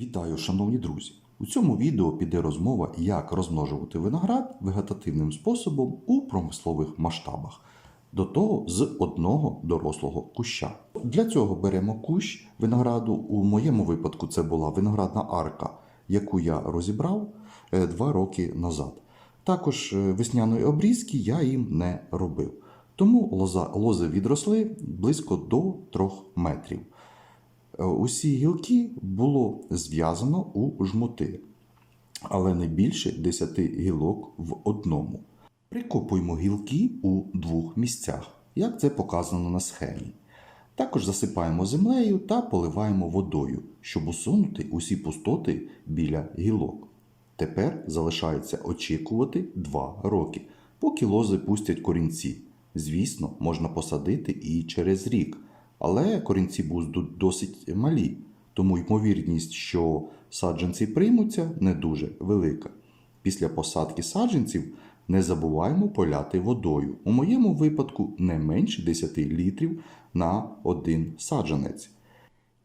Вітаю, шановні друзі! У цьому відео піде розмова, як розмножувати виноград вегетативним способом у промислових масштабах. До того з одного дорослого куща. Для цього беремо кущ винограду. У моєму випадку це була виноградна арка, яку я розібрав е, два роки назад. Також е, весняної обрізки я їм не робив. Тому лоза, лози відросли близько до 3 метрів. Е, Усі гілки було зв'язано у жмоти, але не більше 10 гілок в одному. Прикопуємо гілки у двох місцях, як це показано на схемі. Також засипаємо землею та поливаємо водою, щоб усунути усі пустоти біля гілок. Тепер залишається очікувати 2 роки, поки лози пустять корінці. Звісно, можна посадити і через рік, але корінці будуть досить малі, тому ймовірність, що саджанці приймуться, не дуже велика. Після посадки саджанців не забуваємо поляти водою. У моєму випадку не менше 10 літрів на один саджанець.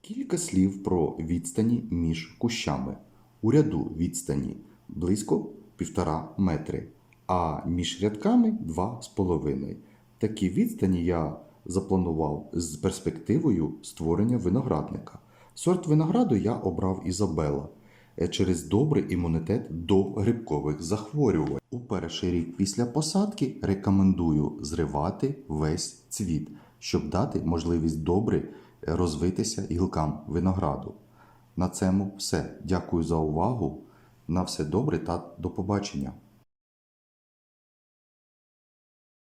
Кілька слів про відстані між кущами. У ряду відстані близько 1,5 метри, а між рядками 2,5. Такі відстані я запланував з перспективою створення виноградника. Сорт винограду я обрав Ізабела е, через добрий імунітет до грибкових захворювань. У перший рік після посадки рекомендую зривати весь цвіт, щоб дати можливість добре е, розвитися гілкам винограду. На цьому все. Дякую за увагу. На все добре та до побачення.